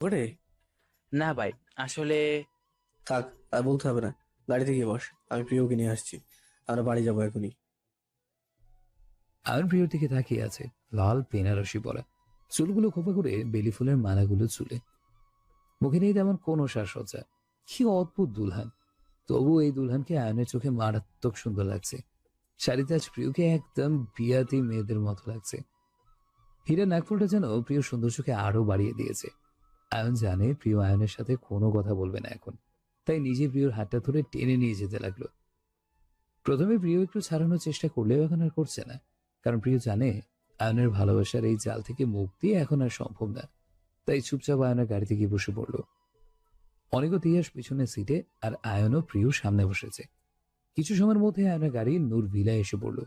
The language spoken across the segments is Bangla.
করে না ভাই আসলে থাক আর বলতে হবে না। গাড়িতে গিয়ে বস আমি প্রিয়কে নিয়ে আসছি। আমরা বাড়ি যাব এখনই। আয়ন প্রিয়র দিকে তাকিয়ে আছে লাল বেনারসি পরা। চুলগুলো খোপা করে বেলি ফুলের মালাগুলো চুলে। মুখে নেই তেমন কোনো সাজসজ্জা। কি অদ্ভুত দুলহান। তবু এই দুলহানকে আয়নের চোখে মারাত্মক সুন্দর লাগছে। শাড়িতে আজ প্রিয়কে একদম বিয়াতি মেয়েদের মতো লাগছে। হীরা নাগফুলটা যেন প্রিয় সুন্দর চোখে আরও বাড়িয়ে দিয়েছে। আয়ন জানে প্রিয় আয়নের সাথে কোনো কথা বলবে না এখন। তাই নিজে প্রিয়র হাতটা ধরে টেনে নিয়ে যেতে লাগল। প্রথমে প্রিয় একটু ছাড়ানোর চেষ্টা করলেও এখন আর করছে না। কারণ প্রিয় জানে আয়নের ভালোবাসার এই জাল থেকে মুক্তি এখন আর সম্ভব না। তাই চুপচাপ আয়নের গাড়িতে গিয়ে বসে পড়ল। অনেক ইতিহাস পিছনে সিটে আর আয়নও প্রিয় সামনে বসেছে। কিছু সময়ের মধ্যে আয়নের গাড়ি নূর ভিলা এসে পড়ল।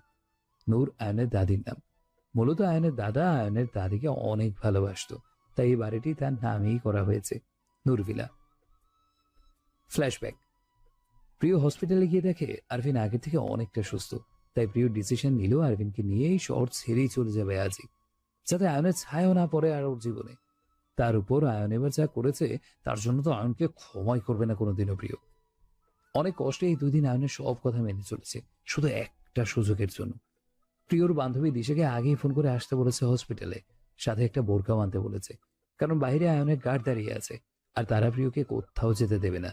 নূর আয়নের দাদির নাম। মূলত আয়নের দাদা আয়নের দাদিকে অনেক ভালোবাসত, তাই এই বাড়িটি তার নামেই করা হয়েছে নূর ভিলা ফ্ল্যাশব্যাক প্রিয় হসপিটালে গিয়ে দেখে আরভিন আগের থেকে অনেকটা সুস্থ, তাই প্রিয় ডিসিশন নিল আরভিনকে নিয়ে এই শহর ছেড়েই চলে যাবে আজই, যাতে আয়নের ছায়াও না পড়ে আর ওর জীবনে। তার উপর আয়ন এবার যা করেছে, তার জন্য তো আয়নকে ক্ষমাই করবে না কোনোদিনও প্রিয়। অনেক কষ্টে এই দুদিন আয়নের সব কথা মেনে চলেছে, শুধু একটা সুযোগের জন্য। প্রিয়র বান্ধবী দিশাকে আগেই ফোন করে আসতে বলেছে হসপিটালে সাথে একটা বোরকাও আনতে বলেছে। কারণ বাইরে আয়নের গার্ড দাঁড়িয়ে আছে। আর তারা প্রিয়কে কোথাও যেতে দেবে না।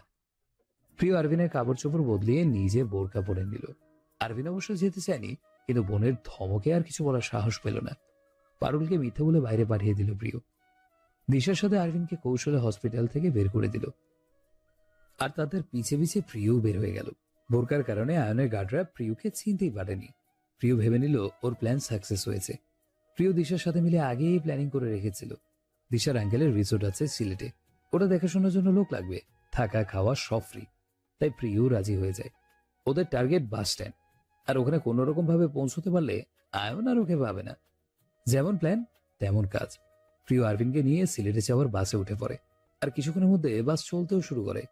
প্রিয় আরভিনের কাপড় চোপড় বদলিয়ে নিজে বোরকা পরে নিল। আরভিন অবশ্য যেতে চায়নি, কিন্তু বোনের ধমকে আর কিছু বলার সাহস পেল না। পারুলকে মিথ্যে বলে বাইরে পাঠিয়ে দিল প্রিয়। দিশার সাথে আরভিনকে কৌশলে হসপিটাল থেকে বের করে দিল। আর তাদের পিছে পিছে প্রিয় বের হয়ে গেল। বোরকার কারণে আয়নের গার্ডরা প্রিয়কে চিনতেই পারেনি। প্রিয় ভেবে নিল ওর প্ল্যান সাকসেস হয়েছে। প্রিয় দিশার সাথে মিলে আগেই প্ল্যানিং করে রেখেছিল। দিশার অ্যাঙ্গেলের রিসোর্ট আছে সিলেটে। ওটা দেখাশোনার জন্য লোক লাগবে। থাকা, খাওয়া সব ফ্রি তাই প্রিয় রাজি হয়ে যায়। ওদের টার্গেট বাস স্ট্যান্ড আর ওখানে কোনো রকম ভাবে পৌঁছতে পারলে আয়ন আর ওকে পাবে না। যেমন প্ল্যান তেমন কাজ। প্রিয় আরভিনকে নিয়ে সিলেটে যাওয়ার বাসে উঠে পড়ে। আর কিছুক্ষণের মধ্যে বাস চলতেও শুরু করে।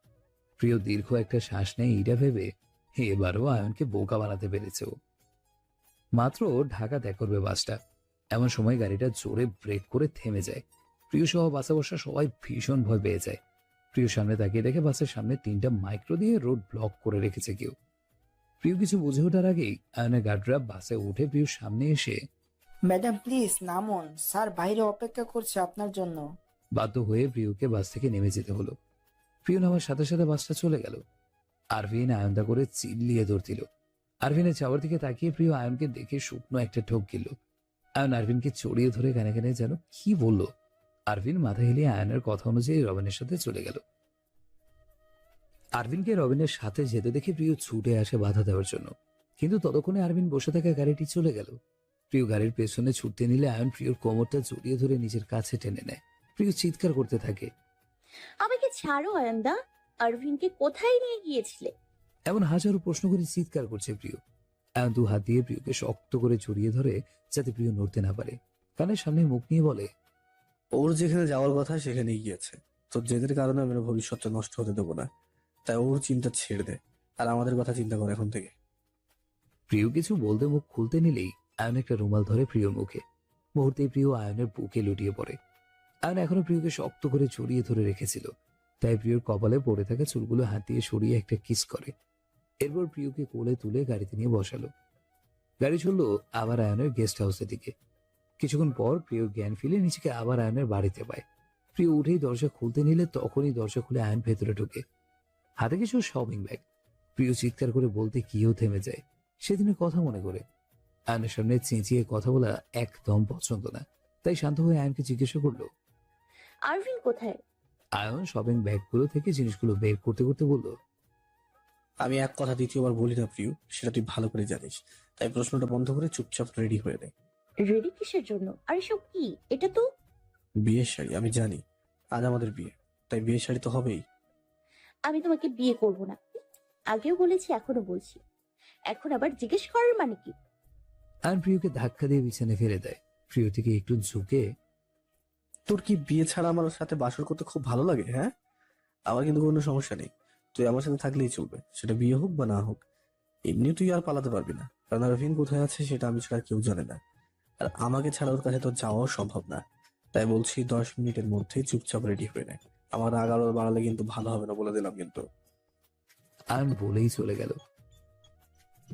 প্রিয় দীর্ঘ একটা শ্বাস নেয় ইটা ভেবে। এবারও আয়নকে বোকা বানাতে পেরেছে ও। মাত্র ঢাকা ত্যাগ করবে বাসটা। এমন সময় গাড়িটা জোরে ব্রেক করে থেমে যায়। প্রিয় সহ বাসে বসা সবাই ভীষণ ভয় পেয়ে যায়। প্রিয় সামনে তাকিয়ে দেখে বাসের সামনে তিনটা মাইক্রো দিয়ে রোড ব্লক করে রেখেছে কেউ। প্রিয় কিছু বুঝে ওঠার আগেই আয়নের গার্ডরা বাসে উঠে প্রিয় সামনে এসে ম্যাডাম প্লিজ নামুন। স্যার বাইরে অপেক্ষা করছে আপনার জন্য। বাধ্য হয়ে প্রিয়কে বাস থেকে নেমে যেতে হলো। প্রিয় নামার সাথে সাথে বাসটা চলে গেল। আরভিন আয়নদা করে চিল্লিয়ে দিল আরভিনের যাওয়ার দিকে তাকিয়ে প্রিয় আয়নকে দেখে শুকনো একটা ঠোক গেল। আয়ন আরভিনকে চড়িয়ে ধরে কানে কানে যেন কি বলল। আরভিন মাথা হেলিয়ে আয়নের কথা অনুযায়ী রবিনের সাথে চলে গেল। আরভিনকে রবিনের সাথে যেতে দেখে প্রিয় ছুটে আসে বাধা দেওয়ার জন্য। কিন্তু ততক্ষণে আরভিন বসে থাকা গাড়িটি চলে গেল। প্রিয় গাড়ির পেছনে ছুটতে নিলে আয়ন প্রিয়র কোমরটা জড়িয়ে ধরে নিজের কাছে টেনে নেয়। প্রিয় চিৎকার করতে থাকে। আমাকে ছাড়ো আয়ান্দা। আরভিনকে কোথায় নিয়ে গিয়েছিলে? এমন হাজারো প্রশ্ন করে চিৎকার করছে প্রিয়। এমন দু হাত দিয়ে প্রিয়কে শক্ত করে জড়িয়ে ধরে যাতে প্রিয় নড়তে না পারে। কানের সামনে মুখ নিয়ে বলে ওর যেখানে যাওয়ার কথা সেখানেই গিয়েছে। তোর জেদের কারণে আমি ভবিষ্যৎটা নষ্ট হতে দেবো না। তাই ওর চিন্তা ছেড়ে দে। আর আমাদের কথা চিন্তা কর এখন থেকে। প্রিয় কিছু বলতে মুখ খুলতে নিলেই আয়ন একটা রুমাল ধরে প্রিয়র মুখে। মুহূর্তেই প্রিয় আয়নের বুকে লুটিয়ে পড়ে। আয়ন এখনও প্রিয়কে শক্ত করে জড়িয়ে ধরে রেখেছিল। তাই প্রিয়র কপালে পড়ে থাকা চুলগুলো হাত দিয়ে সরিয়ে একটা কিস করে। এরপর প্রিয়কে কোলে তুলে গাড়িতে নিয়ে বসালো। গাড়ি চলল আবার আয়নের গেস্ট হাউসের দিকে। কিছুক্ষণ পর প্রিয় জ্ঞান ফিরে নিজেকে আবার আয়নের বাড়িতে পায়। প্রিয় উঠেই দরজা খুলতে নিলে তখনই দরজা খুলে আয়ন ভেতরে ঢুকে। হাতে কিছু শপিং ব্যাগ প্রিয় চিৎকার করে বলতে কিও থেমে যায়। সেদিনের কথা মনে করে। আয়নের সামনে চেঁচিয়ে কথা বলা একদম পছন্দ না। তাই শান্ত হয়ে আয়নকে জিজ্ঞাসা করল আরভিন কোথায়? আয়ন শপিং ব্যাগগুলো থেকে জিনিসগুলো বের করতে করতে বলল আমি এক কথা দ্বিতীয়বার বলি না প্রিয় সেটা তুই ভালো করে জানিস। তাই প্রশ্নটা বন্ধ করে চুপচাপ রেডি হয়ে নে। রেডি কিসের জন্য? আর এসব কি? এটা তো বিয়ের শাড়ি আমি জানি। আজ আমাদের বিয়ে। তাই বিয়ের শাড়ি তো হবেই। আমি তোমাকে বিয়ে করব না। আগেও বলেছি এখনও বলছি। এখন আবার জিজ্ঞেস করার মানে কি? আর প্রিয়কে ধাক্কা দিয়ে বিছানে ফেলে দেয়। প্রিয় থেকে একটু ঝুঁকে তোর কি বিয়ে ছাড়া আমার সাথে বাসর করতে খুব ভালো লাগে হ্যাঁ? আমার কিন্তু কোনো সমস্যা নেই। তুই আমার সাথে থাকলেই চলবে। সেটা বিয়ে হোক বা না হোক এমনি তুই আর পালাতে পারবি না। কারণ আরভিন কোথায় আছে সেটা আমি ছাড়া কেউ জানে না। আর আমাকে ছাড়া ওর কাছে তো যাওয়াও সম্ভব না। তাই বলছি দশ মিনিটের মধ্যে চুপচাপ রেডি হয়ে নেয় আমার রাগ আরও বাড়ালে কিন্তু ভালো হবে না বলে দিলাম কিন্তু। আয়ন বলেই চলে গেল।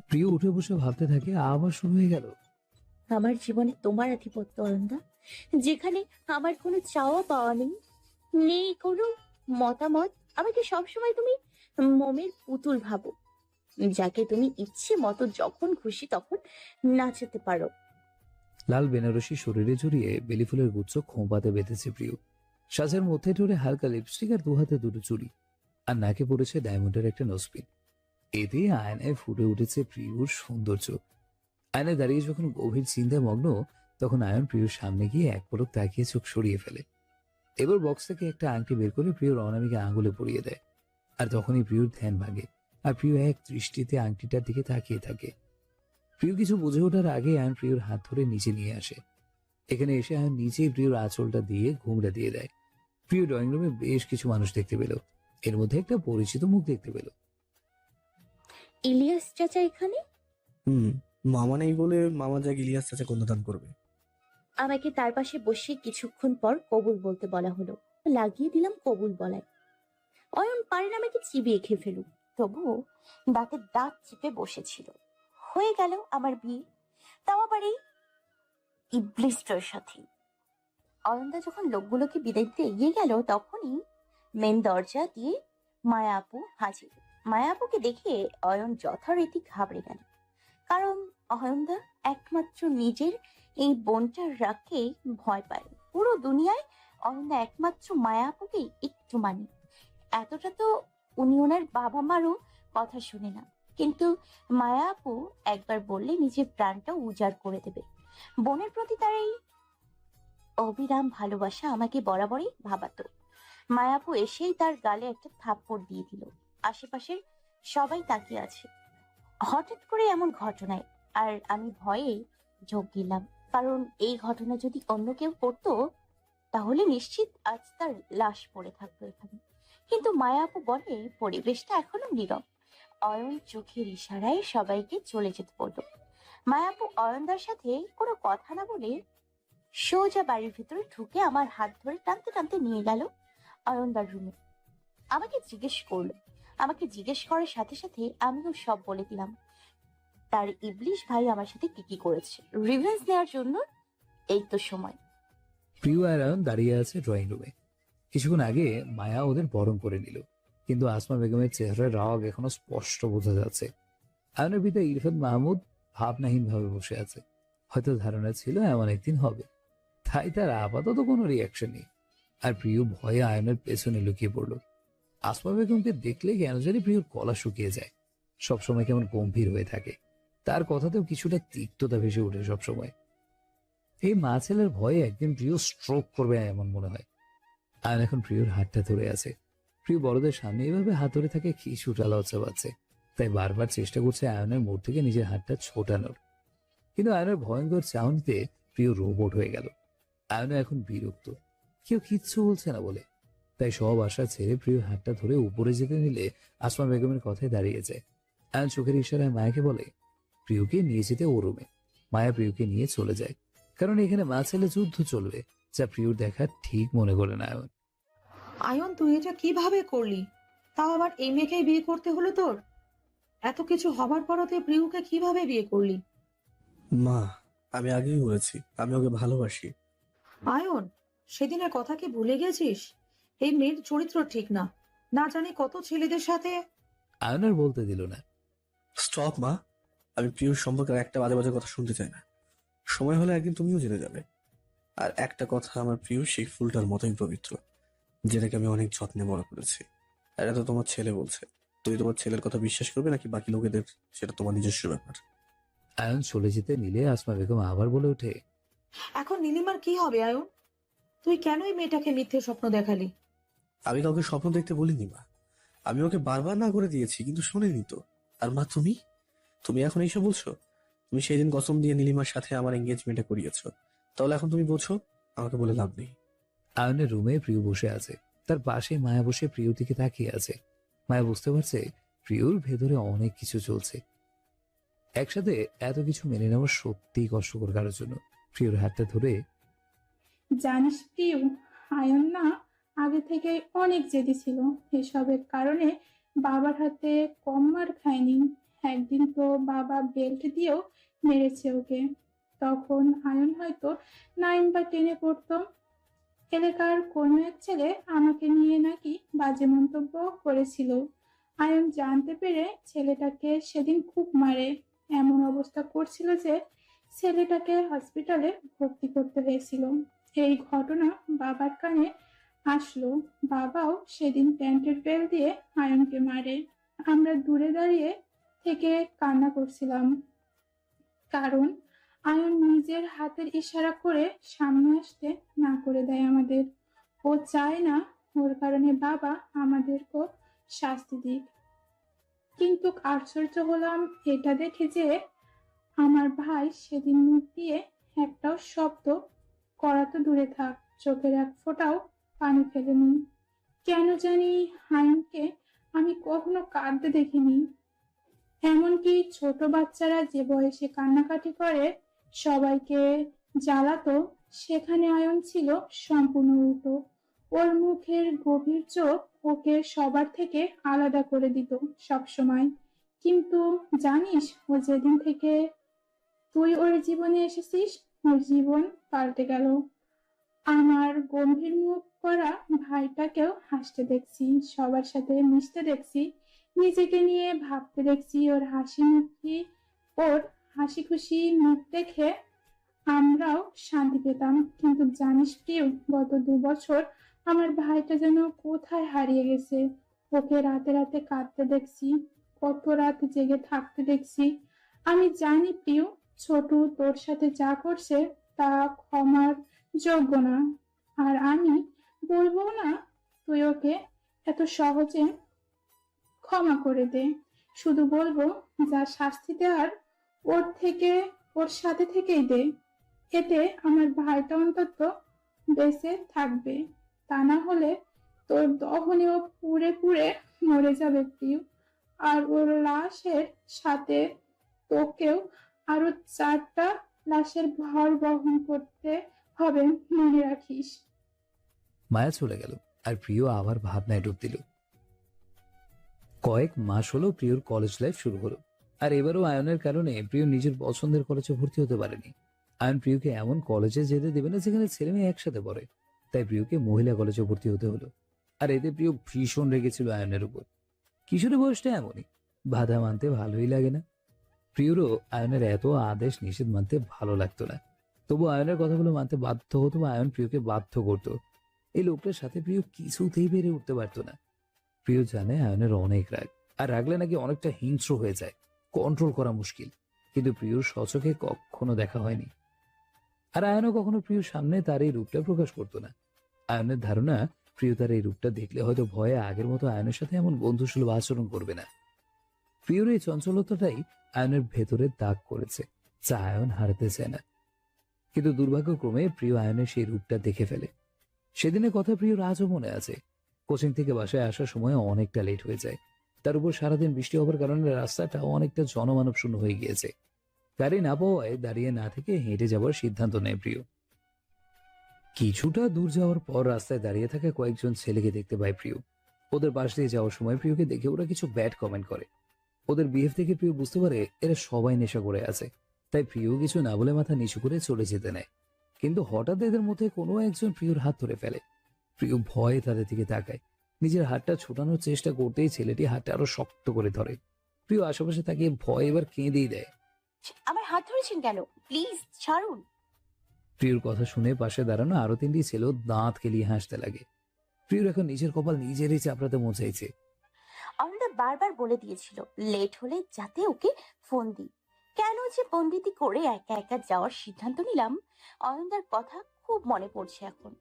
প্রিয় উঠে বসে ভাবতে থাকে আবার শুরু হয়ে গেল। আমার জীবনে তোমার আধিপত্য অরন্দা যেখানে আমার কোনো চাওয়া পাওয়া নেই। নেই কোনো মতামত। আমাকে সবসময় তুমি মোমের পুতুল ভাবো। যাকে তুমি ইচ্ছে মতো যখন খুশি তখন নাচাতে পারো। লাল বেনারসি শরীরে জড়িয়ে বেলি ফুলের গুচ্ছ খোঁপাতে বেঁধেছে প্রিয়। সাজের মধ্যে ধরে হালকা লিপস্টিক আর দু হাতে দুটো চুড়ি। আর নাকে পড়েছে ডায়মন্ডের একটা নসপিন এতে আয়নায় ফুটে উঠেছে প্রিয়র সৌন্দর্য। আয়নায় দাঁড়িয়ে যখন গভীর চিন্তায় মগ্ন, তখন আয়ন প্রিয়র সামনে গিয়ে এক পলক তাকিয়ে চোখ সরিয়ে ফেলে। এবার বক্স থেকে একটা আংটি বের করে প্রিয়র অনামিকে আঙুলে পরিয়ে দেয়। আর তখনই প্রিয়র ধ্যান ভাগে আর প্রিয় এক দৃষ্টিতে আংটিটার দিকে তাকিয়ে থাকে। প্রিয় কিছু বুঝে ওঠার আগে আয়ন প্রিয়র হাত ধরে নিচে নিয়ে আসে। এখানে এসে আয়ন নিজেই প্রিয়র আঁচলটা দিয়ে ঘুমড়ে দিয়ে দেয়। প্রিয় ড্রয়িং রুমে বেশ কিছু মানুষ দেখতে পেল। এর মধ্যে একটা পরিচিত মুখ দেখতে পেল। ইলিয়াস চাচা এখানে? হুম মামা নেই বলে মামা যা ইলিয়াস চাচা কন্যাদান করবে। আমাকে তার পাশে বসে কিছুক্ষণ পর কবুল বলতে বলা হলো। লাগিয়ে দিলাম কবুল বলায়। অয়ন পারেন আমাকে চিবিয়ে খেয়ে ফেলুক। তবুও দাঁতে দাঁত চেপে বসেছিল। হয়ে গেল আমার বিয়ে। তাও আবার এই ইবলিস্টার সাথে। অয়নদা যখন লোকগুলোকে বিদায় দিতে এগিয়ে গেল, তখনই মেন দরজা দিয়ে মায়া আপু হাজির। মায়া আপুকে দেখে অয়ন যথারীতি ঘাবড়ে গেল। কারণ অয়নদা একমাত্র নিজের এই বোনটার রাগকে ভয় পায়। পুরো দুনিয়ায় অনন্দা একমাত্র মায়া আপুকেই একটু মানে। এতটা তো উনি ওনার বাবা মারও কথা শুনে না। কিন্তু মায়া আপু একবার বললে নিজের প্রাণটা উজাড় করে দেবে। বোনের প্রতি তার এই অবিরাম ভালোবাসা আমাকে বরাবরই ভাবাতো। মায়াপু এসেই তার গালে একটা থাপ্পড় দিয়ে দিল। আশেপাশের সবাই তাকিয়ে আছে। হঠাৎ করে এমন ঘটনায়, আর আমি ভয়ে যোগ দিলাম। কারণ এই ঘটনা যদি অন্য কেউ করতো, তাহলে নিশ্চিত আজ তার লাশ পড়ে থাকতো এখানে। কিন্তু মায়াপু বলে, পরিবেশটা এখনও নীরব। অয়ন চোখের ইশারায় সবাইকে চলে যেতে বলল। মায়াপু অয়নদার সাথে কোনো কথা না বলে সোজা বাড়ির ভিতরে ঢুকে আমার হাত ধরে টানতে টানতে নিয়ে গেল অয়নদার রুমে আমাকে জিজ্ঞেস করল। আমাকে জিজ্ঞেস করার সাথে সাথে আমিও সব বলে দিলাম। তার ইবলিশ ভাই আমার সাথে কি কি করেছে? রিভেন্স নেওয়ার জন্য এই তো সময়। প্রিয় আয়ন দাঁড়িয়ে আছে ড্রয়িং রুমে কিছুক্ষণ আগে মায়া ওদের বরণ করে নিল, কিন্তু আসমা বেগমের চেহারার রাগ এখনও স্পষ্ট বোঝা যাচ্ছে। আয়নের পিতা ইরফান মাহমুদ ভাবনাহীন ভাবে বসে আছে। হয়তো ধারণা ছিল এমন একদিন হবে। তাই তার আপাতত কোনো রিয়াকশন নেই। আর প্রিয় ভয়ে আয়নের পেছনে লুকিয়ে পড়ল। আসমা বেগমকে দেখলে কেন জানি প্রিয়র কলা শুকিয়ে যায়। সবসময় কেমন গম্ভীর হয়ে থাকে। তার কথাতেও কিছুটা তিক্ততা ভেসে ওঠে সবসময়। এই মা ছেলের ভয়ে একদিন প্রিয় স্ট্রোক করবে এমন মনে হয়। আয়ন এখন প্রিয়র হাতটা ধরে আছে। প্রিয় বড়দের সামনে এইভাবে হাত ধরে থাকে কিছুটা লজ্জা পাচ্ছে। তাই বারবার চেষ্টা করছে আয়নের মোড় থেকে নিজের হাতটা ছোটানোর। কিন্তু আয়নের ভয়ঙ্কর চাউনিতে প্রিয় রোবট হয়ে গেল। আয়ন এখন বিরক্ত। কেউ কিচ্ছু বলছে না বলে। তাই সব আশা ছেড়ে প্রিয় হাতটা ধরে উপরে যেতে নিলে আসমা বেগমের কথায় দাঁড়িয়ে যায়। আয়ন চোখের ইশারায় মায়াকে বলে, প্রিয়কে নিয়ে যেতে ও মায়া প্রিয়কে নিয়ে চলে যায়। কারণ এখানে মা ছেলে যুদ্ধ চলবে। যা প্রিয়র দেখা ঠিক মনে করে না আয়ন আয়ন তুই এটা কীভাবে করলি? তাও আবার এই মেয়েকেই বিয়ে করতে হলো তোর? এত কিছু হবার পরও তুই প্রিয়কে কীভাবে বিয়ে করলি? মা আমি আগেই বলেছি আমি ওকে ভালোবাসি। আয়ন সেদিনের কথা কি ভুলে গেছিস? এই মেয়ের চরিত্র ঠিক না। না জানি কত ছেলেদের সাথে। আয়ন আর বলতে দিল না। স্টপ মা। আমি প্রিয় সম্পর্কে আর একটা বাজে বাজে কথা শুনতে চাই না। সময় হলে একদিন তুমিও জেনে যাবে। আর একটা কথা আমার প্রিয় সেই ফুলটার মতোই পবিত্র যেটাকে আমি অনেক যত্নে বড় করেছি। আর এটা তো তোমার ছেলে বলছে। তুমি তোমার ছেলের কথা বিশ্বাস করবে নাকি বাকি লোকেদের? সেটা তোমার নিজস্ব ব্যাপার। আয়ন চলে যেতে নিলে আসমা বেগম আবার বলে ওঠে এখন নীলিমার কি হবে আয়ন? তুই কেন এই মেয়েটাকে মিথ্যে স্বপ্ন দেখালি? আমি কাউকে স্বপ্ন দেখতে বলিনি মা। আমি ওকে বারবার না করে দিয়েছি কিন্তু শোনেনি তো। আর মা তুমি? তুমি এখন এইসব বলছো? তুমি সেই দিন কসম দিয়ে নীলিমার সাথে আমার এঙ্গেজমেন্টে করিয়েছো। তাহলে এখন তুমি বলছো আমাকে বলে লাভ নেই। আয়নের রুমে প্রিয় বসে আছে। তার পাশে মায়া বসে প্রিয়র দিকে তাকিয়ে আছে। মায়া বুঝতে পারছে প্রিয়র ভেতরে অনেক কিছু চলছে। একসাথে এত কিছু মেনে নেওয়া সত্যিই কষ্টকর কারোর জন্য। প্রিয়র হাতটা ধরে জানিস প্রিয় আয়ন না আগে থেকে অনেক জেদি ছিল। এসবের কারণে বাবার হাতে কম মার খায়নি। একদিন তো বাবা বেল্ট দিয়েও মেরেছে ওকে। তখন আয়ন হয়তো নাইন বা টেনে পড়তো। এলাকার কোনো এক ছেলে আমাকে নিয়ে নাকি বাজে মন্তব্য করেছিল। আয়ন জানতে পেরে ছেলেটাকে সেদিন খুব মারে। এমন অবস্থা করছিল যে ছেলেটাকে হসপিটালে ভর্তি করতে হয়েছিল। এই ঘটনা বাবার কানে আসলো। বাবাও সেদিন প্যান্টের বেল দিয়ে আয়নকে মারে। আমরা দূরে দাঁড়িয়ে থেকে কান্না করছিলাম। কারণ আয়ন নিজের হাতের ইশারা করে সামনে আসতে না করে দেয় আমাদের। ও চায় না ওর কারণে বাবা আমাদেরকেও শাস্তি দিক। কিন্তু আশ্চর্য হলাম এটা দেখে যে আমার ভাই সেদিন মুখ দিয়ে একটাও শব্দ করা তো দূরে থাক, চোখের এক ফোঁটাও পানি ফেলেনি। কেন জানি হায়নকে আমি কখনো কাঁদতে দেখিনি। এমনকি ছোট বাচ্চারা যে বয়সে কান্নাকাটি করে সবাইকে জ্বালাতো। সেখানে আয়ন ছিল সম্পূর্ণ উল্টো। ওর মুখের গভীর চোখ ওকে সবার থেকে আলাদা করে দিত সবসময়। কিন্তু জানিস, ও যেদিন থেকে তুই ওর জীবনে এসেছিস, ওর জীবন পাল্টে গেল। আমার গম্ভীর মুখ করা ভাইটাকেও হাসতে দেখছি, সবার সাথে মিশতে দেখছি, নিজেকে নিয়ে ভাবতে দেখছি, ওর হাসি মুখি ওর হাসি খুশি মুখ দেখে আমরাও শান্তি পেতাম। কিন্তু জানিস প্রিয় গত দু বছর আমার ভাইটা যেন কোথায় হারিয়ে গেছে। ওকে রাতে রাতে কাঁদতে দেখছি, কত রাত জেগে থাকতে দেখছি। আমি জানি প্রিয় ছোট তোর সাথে যা করছে তা ক্ষমার যোগ্য না। আর আমি বলব না তুই ওকে এত সহজে ক্ষমা করে দে। শুধু বলব, যা শাস্তি দেওয়ার ওর থেকে, ওর সাথে থেকেই দে। এতে আমার ভাইটা অন্তত বেঁচে থাকবে। তা না হলে তোর দহনেও পুড়ে পুড়ে মরে যাবে, প্রিয়। আর ওর লাশের সাথে তোকেও আরও চারটা লাশের ভর বহন করতে হবে, মনে রাখিস। মায়া চলে গেল, আর প্রিয় আবার ভাবনায় ডুব দিল। কয়েক মাস হলো প্রিয়র কলেজ লাইফ শুরু হলো। আর এবারও আয়নের কারণে প্রিয় নিজের পছন্দের কলেজে ভর্তি হতে পারেনি। আয়ন প্রিয়কে এমন কলেজে যেতে দেবে না যেখানে ছেলে মেয়ে একসাথে পড়ে। তাই প্রিয়কে মহিলা কলেজে ভর্তি হতে হলো। আর এতে প্রিয় ভীষণ রেগেছিল আয়নের উপর। কিশোরের বয়সটা এমনই। বাধা মানতে ভালোই লাগে না। প্রিয়রও আয়নের এত আদেশ নিষেধ মানতে ভালো লাগতো না। তবু আয়নের কথাগুলো মানতে বাধ্য হতো বা আয়ন প্রিয়কে বাধ্য করতো। এই লোকটার সাথে প্রিয় কিছুতেই বেড়ে উঠতে পারতো না। প্রিয় জানে আয়নের অনেক রাগ। আর রাগলে নাকি অনেকটা হিংস্র হয়ে যায়। কন্ট্রোল করা মুশকিল। কিন্তু প্রিয়র সচকে কখনো দেখা হয়নি। আর আয়নও কখনো প্রিয়র সামনে তার এই রূপটা প্রকাশ করতো না। আয়নের ধারণা, প্রিয় তার এই রূপটা দেখলে হয়তো ভয়ে আগের মতো আয়নের সাথে এমন বন্ধুসুলভ আচরণ করবে না। প্রিয়র এই চঞ্চলতাটাই আয়নের ভেতরে দাগ করেছে, যা আয়ন হারাতে চায় না। কিন্তু দুর্ভাগ্যক্রমে প্রিয় আয়নের সেই রূপটা দেখে ফেলে। সেদিনের কথা প্রিয় আজও মনে আছে। কোচিং থেকে বাসায় আসার সময় অনেকটা লেট হয়ে যায়। তার উপর সারাদিন বৃষ্টি হওয়ার কারণে রাস্তাটা অনেকটা জনমানব শূন্য হয়ে গিয়েছে। গাড়ি না পাওয়ায় দাঁড়িয়ে না থেকে হেঁটে যাওয়ার সিদ্ধান্ত নেয় প্রিয়। কিছুটা দূর যাওয়ার পর রাস্তায় দাঁড়িয়ে থাকা কয়েকজন ছেলেকে দেখতে পায় প্রিয়। ওদের পাশ দিয়ে যাওয়ার সময় প্রিয়কে দেখে ওরা কিছু ব্যাড কমেন্ট করে। ওদের বিহেভ থেকে প্রিয় বুঝতে পারে এরা সবাই নেশা করে আছে। তাই প্রিয় কিছু না বলে মাথা নিচু করে চলে যেতে নেয়। কিন্তু হঠাৎ এদের মধ্যে কোনো একজন প্রিয়র হাত ধরে ফেলে। প্রিয় ভয়ে তাদের দিকে তাকায়। নিজের হাতটা ছোটানোর চেষ্টা করতেই ছেলেটি হাতটা আরও শক্ত করে ধরে। প্রিয় আশেপাশে তাকে ভয় এবার কেঁদেই দেয়। আমার হাত ধরেছেন কেন? প্লিজ ছাড়ুন। প্রিয়র কথা শুনে পাশে দাঁড়ানো আরও তিনটি ছেলে দাঁত কেলিয়ে হাসতে লাগে। প্রিয়র এখন নিজের কপাল নিজেরই চাপড়াতে মোচাইছে অনিন্দা বারবার বলে দিয়েছিল লেট হলে যাতে ওকে ফোন দিই। কেন যে বন্দিতি করে একা একা যাওয়ার সিদ্ধান্ত নিলাম অনিন্দার কথা খুব মনে পড়ছে এখন।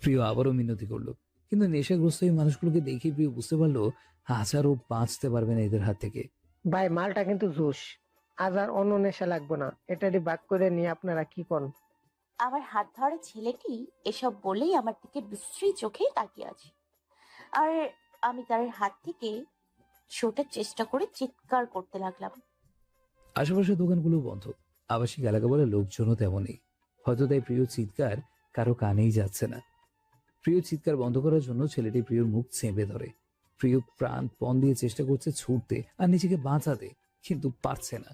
প্রিয় আবারও মিনতি করল। কিন্তু নেশাগ্রস্ত এই মানুষগুলোকে দেখে প্রিয় বুঝতে পারল হাজারও বাঁচতে পারবে না এদের হাত থেকে। ভাই মালটা কিন্তু জোশ। আজ আর অন্য নেশা লাগবো না। এটারই বাক করে নিয়ে আপনারা কি করেন আমার হাত ধরা ছেলেটি এসব বলেই আমার দিকে বিশ্রী চোখে তাকিয়ে আছে। আর আমি তার হাত থেকে ছোটার চেষ্টা করে চিৎকার করতে লাগলাম। আশেপাশের দোকানগুলো বন্ধ। আবাসিক এলাকা বলে লোকজনও তেমনই। হয়তো তাই প্রিয় চিৎকার কারও কানেই যাচ্ছে না। প্রিয় চিৎকার বন্ধ করার জন্য ছেলেটি প্রিয়র মুখ চেপে ধরে। প্রিয় প্রাণ পণ দিয়ে চেষ্টা করছে ছুটতে আর নিজেকে বাঁচাতে, কিন্তু পারছে না।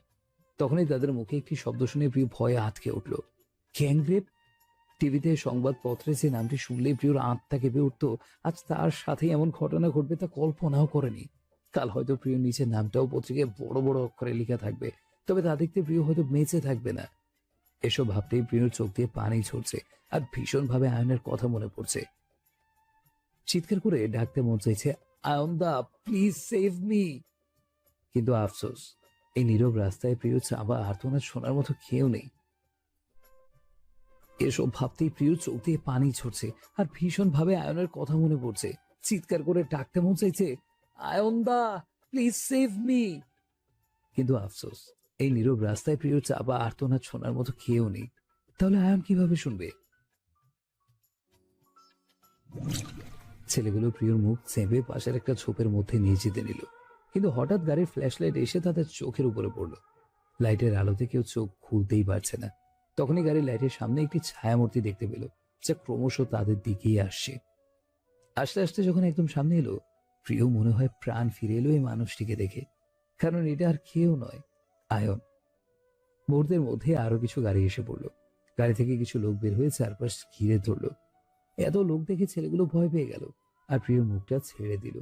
তখনই তাদের মুখে একটি শব্দ শুনে প্রিয় ভয়ে আটকে উঠল। গ্যাংরেপ টিভিতে সংবাদপত্রে যে নামটি শুনলেই প্রিয়র আত্মা কেঁপে উঠত, আজ তার সাথে এমন ঘটনা ঘটবে তা কল্পনাও করেনি। কাল হয়তো প্রিয় নিচের নামটাও পত্রিকায় বড় বড় অক্ষরে লেখা থাকবে, তবে তা দেখতে প্রিয় হয়তো বেঁচে থাকবে না। এসব ভাবতেই প্রিয়র চোখ দিয়ে পানি ঝরছে আর ভীষণভাবে আয়নের কথা মনে পড়ছে। চিৎকার করে ডাকতে মন চাইছে, আয়নদা প্লিজ সেভ মি কিন্তু আফসোস, এই নীরব রাস্তায় প্রিয় চাবা আর্তনাদ শোনার মতো কেউ নেই। এসব ভাবতেই প্রিয় চোখ দিয়ে পানি ঝরছে আর ভীষণ ভাবে আয়নের কথা মনে পড়ছে। চিৎকার করে ডাকতে মন চাইছে, আয়নদা প্লিজ সেভ মি কিন্তু আফসোস, এই নীরব রাস্তায় প্রিয় চাবা আর্তনাদ শোনার মতো কেউ নেই। তাহলে আয়ন কীভাবে শুনবে? ছেলেগুলো প্রিয়র মুখ চেপে পাশের একটা ছোপের মধ্যে নিয়ে যেতে নিল। কিন্তু হঠাৎ গাড়ির ফ্ল্যাশ লাইট এসে তাদের চোখের উপরে পড়ল। লাইটের আলোতে কেউ চোখ খুলতেই পারছে না। তখনই গাড়ির লাইটের সামনে একটি ছায়ামূর্তি দেখতে পেল, যা ক্রমশ তাদের দিকেই আসছে। আস্তে আস্তে যখন একদম সামনে এলো, প্রিয় মনে হয় প্রাণ ফিরে এলো এই মানুষটিকে দেখে। কারণ এটা আর কেউ নয়, আয়ন। মুহূর্তের মধ্যে আরও কিছু গাড়ি এসে পড়ল। গাড়ি থেকে কিছু লোক বের হয়ে চারপাশ ঘিরে ধরলো। এত লোক দেখে ছেলেগুলো ভয় পেয়ে গেল। আর প্রিয় মুখটা ছেড়ে দিল।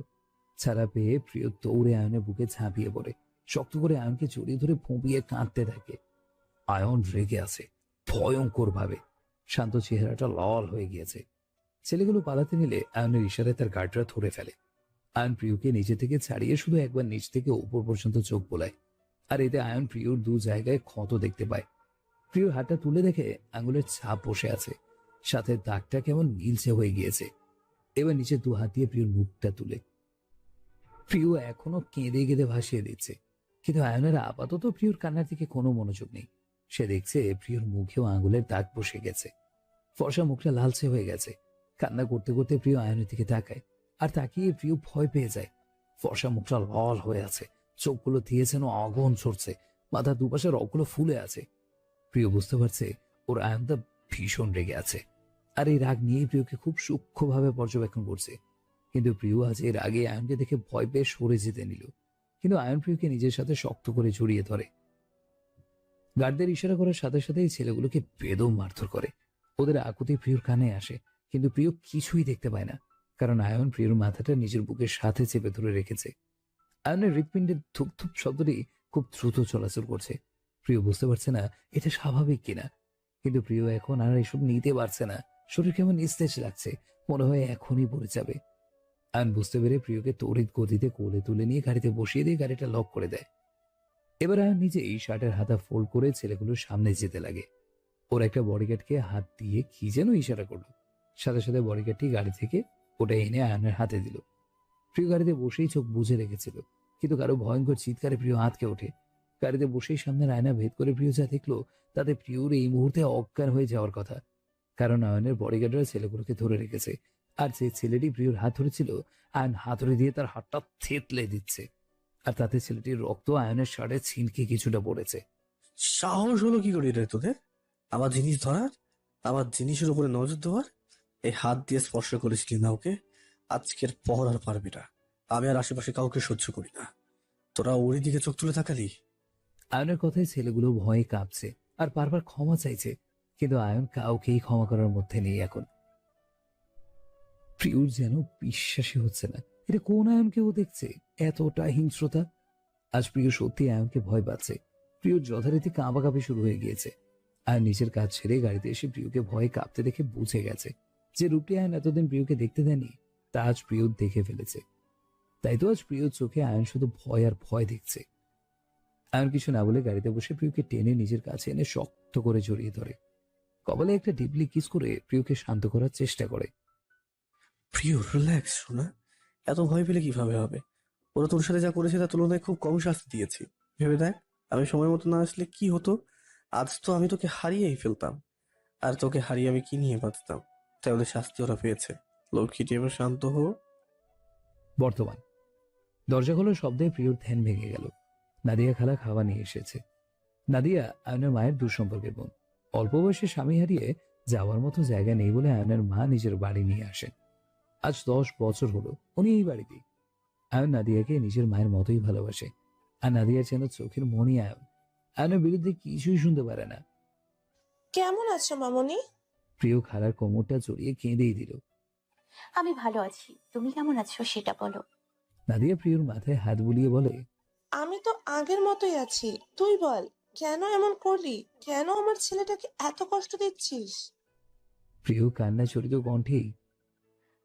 ছাড়া পেয়ে প্রিয় দৌড়ে আয়নের বুকে ঝাঁপিয়ে পড়ে। শক্ত করে আয়নকে জড়িয়ে ধরে ফুঁপিয়ে কাঁদতে থাকে। আয়ন রেগে আছে, ভয়ঙ্কর ভাবে। শান্ত চেহারাটা লাল হয়ে গিয়েছে। ছেলেগুলো পালাতে নিলে আয়নের ইশারায় তার গার্ডরা ধরে ফেলে। আয়ন প্রিয়কে নিচে থেকে ছাড়িয়ে শুধু একবার নিচ থেকে উপর পর্যন্ত চোখ বোলায়। আর এতে আয়ন প্রিয়র দু জায়গায় ক্ষত দেখতে পায়। প্রিয় হাতটা তুলে দেখে আঙুলের ছাপ বসে আছে। সাথে দাগটা কেমন নীলচে হয়ে গিয়েছে। এবার নিচে দু হাত দিয়ে প্রিয়র মুখটা তুলে। প্রিয় এখনও কেঁদে কেঁদে ভাসিয়ে দিচ্ছে। কিন্তু আয়নের আপাতত প্রিয়র কান্নার দিকে কোনো মনোযোগ নেই। সে দেখছে প্রিয়র মুখেও আঙুলের দাগ বসে গেছে। ফর্সা মুখটা লালচে হয়ে গেছে। কান্না করতে করতে প্রিয় আয়নের দিকে তাকায়। আর তাকিয়ে প্রিয় ভয় পেয়ে যায়। ফর্সা মুখটা লাল হয়ে আছে। চোখগুলো দিয়ে যেন আগুন ছড়ছে। মাথার দুপাশে রগগুলো ফুলে আছে। প্রিয় বুঝতে পারছে ওর আয়নটা ভীষণ রেগে আছে। আর এই রাগ নিয়েই প্রিয়কে খুব সূক্ষ্মভাবে পর্যবেক্ষণ করছে। কিন্তু প্রিয় আজ এর আগে আয়নকে দেখে ভয় পেয়ে সরে যেতে নিল। কিন্তু আয়ন প্রিয়কে নিজের সাথে শক্ত করে জড়িয়ে ধরে। গার্ডদের ইশারা করার সাথে সাথেই ছেলেগুলোকে বেদম মারধর করে। ওদের আকুতি প্রিয়র কানে আসে, কিন্তু প্রিয় কিছুই দেখতে পায় না, কারণ আয়ন প্রিয়র মাথাটা নিজের বুকের সাথে চেপে ধরে রেখেছে। আয়নের হৃৎপিণ্ডের ধুপ ধুপ শব্দটি খুব দ্রুত চলাচল করছে। প্রিয় বুঝতে পারছে না এটা স্বাভাবিক কিনা, কিন্তু প্রিয় এখন আর এসব নিতে পারছে না। শরীর কেমন নিস্তেজ লাগছে? মনে হয় এখনই পড়ে যাবে। আয়ন বুঝতে পেরে প্রিয়কে তড়িৎ গতিতে কোলে তুলে নিয়ে গাড়িতে বসিয়ে দিয়ে গাড়িটা লক করে দেয়। এবার আয়ন নিজেই শার্টের হাতা ফোল্ড করে ছেলেগুলোর সামনে যেতে লাগে। ওর একটা বডিগার্ডকে হাত দিয়ে কি যেন ইশারা করল। সাথে সাথে বডিগার্ডটি গাড়ি থেকে ওটা এনে আয়নের হাতে দিল। প্রিয় গাড়িতে বসেই চোখ বুঝে রেখেছিল। কিন্তু কারও ভয়ঙ্কর চিৎকারে প্রিয় আঁতকে ওঠে। গাড়িতে বসেই সামনের আয়না ভেদ করে প্রিয় যা দেখল, তাতে প্রিয়র এই মুহূর্তে অজ্ঞান হয়ে যাওয়ার কথা। কারণ আয়নের বডিগার্ডরা ছেলেগুলোকে ধরে রেখেছে। আর যে ছেলেটি প্রিয়র হাত ধরেছিল আয়ন হাতুড়ি দিয়ে তার হাতটা থেতলে দিচ্ছে। আর তাতে ছেলেটির রক্ত আয়নের শাড়ে ছিনকে কিছুটা পড়েছে। সাহস হলো কি করে রে তোদের? আমার জিনিস ধরার আমার জিনিসের উপরে নজর দেওয়ার এই হাত দিয়ে স্পর্শ করেছিলি না ওকে? আজকের পর আর পারবি না। আমি আর আশেপাশে কাউকে সহ্য করি না। তোরা ওরই দিকে চোখ তুলে তাকালি। আয়নের কথায় ছেলেগুলো ভয়ে কাঁপছে আর বারবার ক্ষমা চাইছে। কিন্তু আয়ন কাউকেই ক্ষমা করার মধ্যে নেই এখন। প্রিয়র যেন বিশ্বাসই হচ্ছে না। এটা কোন আয়নকে ও দেখছে? এতটা হিংস্রতা? আজ প্রিয় সত্যি আয়নকে ভয় পাচ্ছে। প্রিয় যথারীতি কাঁপাকাঁপি শুরু হয়ে গিয়েছে। আয়ন নিজের কাজ ছেড়ে গাড়িতে এসে প্রিয়কে ভয়ে কাঁপতে দেখে বুঝে গেছে যে রূপটি আয়ন এতদিন প্রিয়কে দেখতে দেয়নি, তা আজ প্রিয় দেখে ফেলেছে। তাই তো আজ প্রিয় চোখে আয়ন শুধু ভয় আর ভয় দেখছে। আয়ন কিছু না বলে গাড়িতে বসে প্রিয়কে টেনে নিজের কাছে এনে শক্ত করে জড়িয়ে ধরে। কপালে একটা ডিপলি কিস করে প্রিয়কে শান্ত করার চেষ্টা করে। প্রিয় রিল্যাক্স শোনা এত ভয় পেলে কীভাবে হবে? ওরা তোর সাথে যা করেছে তার তুলনায় খুব কম শাস্তি দিয়েছি। ভেবে দেখ আমি সময় মতো না আসলে কি হতো? আজ তো আমি তোকে হারিয়েই ফেলতাম। আর তোকে হারিয়ে আমি কি নিয়ে বাঁচতাম? তাই ওদের শাস্তি ওরা পেয়েছে। লক্ষ্মীটি এবার শান্ত হো। বর্তমান। দরজা খোলার শব্দে প্রিয়র ধ্যান ভেঙে গেল। নাদিয়া খালা খাওয়া নিয়ে এসেছে। নাদিয়া আয়নের মায়ের দূর সম্পর্কের বোন। অল্প বয়সে স্বামী হারিয়ে যাওয়ার মতো জায়গা নেই বলে আয়নের মা নিজের বাড়ি নিয়ে আসেন। আজ দশ বছর হলো উনি এই বাড়িতেই আয়ন নাদিয়াকে নিজের মায়ের মতোই ভালোবাসে। আর নাদিয়া যেন চোখের মনি আয়ন। আয়নের বিরুদ্ধে কিছুই শুনতে পারে না। কেমন আছো মামনি? প্রিয় খালার কোমরটা জড়িয়ে কেঁদেই দিল। আমি ভালো আছি। তুমি কেমন আছো সেটা বলো। নাদিয়া প্রিয়র মাথায় হাত বুলিয়ে বলে আমি তো আগের মতোই আছি। তুই বল। কেন এমন করলি? কেন আমার ছেলেটাকে এত কষ্ট দিচ্ছিস? প্রিয় কান্না চরিত কণ্ঠেই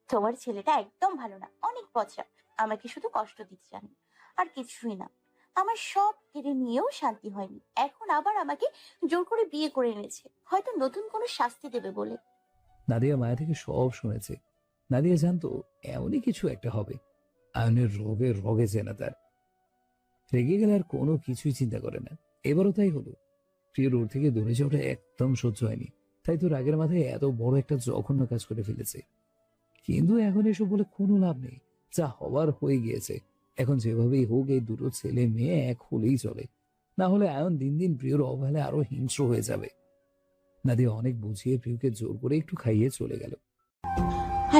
তোমার ছেলেটা একদম ভালো না অনেক বছর আমাকে শুধু কষ্ট দিতে জানে আর কিছুই না। আমার সব কেড়ে নিয়েও শান্তি হয়নি। এখন আবার আমাকে জোর করে বিয়ে করে এনেছে। হয়তো নতুন কোনো শাস্তি দেবে বলে। নাদিয়া মায়া থেকে সব শুনেছে। নাদিয়া জানতো এমনই কিছু একটা হবে। আয়নের রোগে রগে চেনা তার। রেগে গেলে আর কোনো কিছুই চিন্তা করে না। এবারও তাই হলো। প্রিয় রোড থেকে দূরে যাওয়াটা একদম সহ্য হয়নি। তাই তো রাগের মাথায় এত বড় একটা জঘন্য কাজ করে ফেলেছে। কিন্তু এখন এসব বলে কোনো লাভ নেই। যা হওয়ার হয়ে গিয়েছে। এখন যেভাবেই হোক এই দুটো ছেলে মেয়ে এক হলেই চলে। না হলে আয়ন দিন দিন প্রিয়র অবহেলায় আরও হিংস্র হয়ে যাবে। নাদিয়া অনেক বুঝিয়ে প্রিয়কে জোর করে একটু খাইয়ে চলে গেল।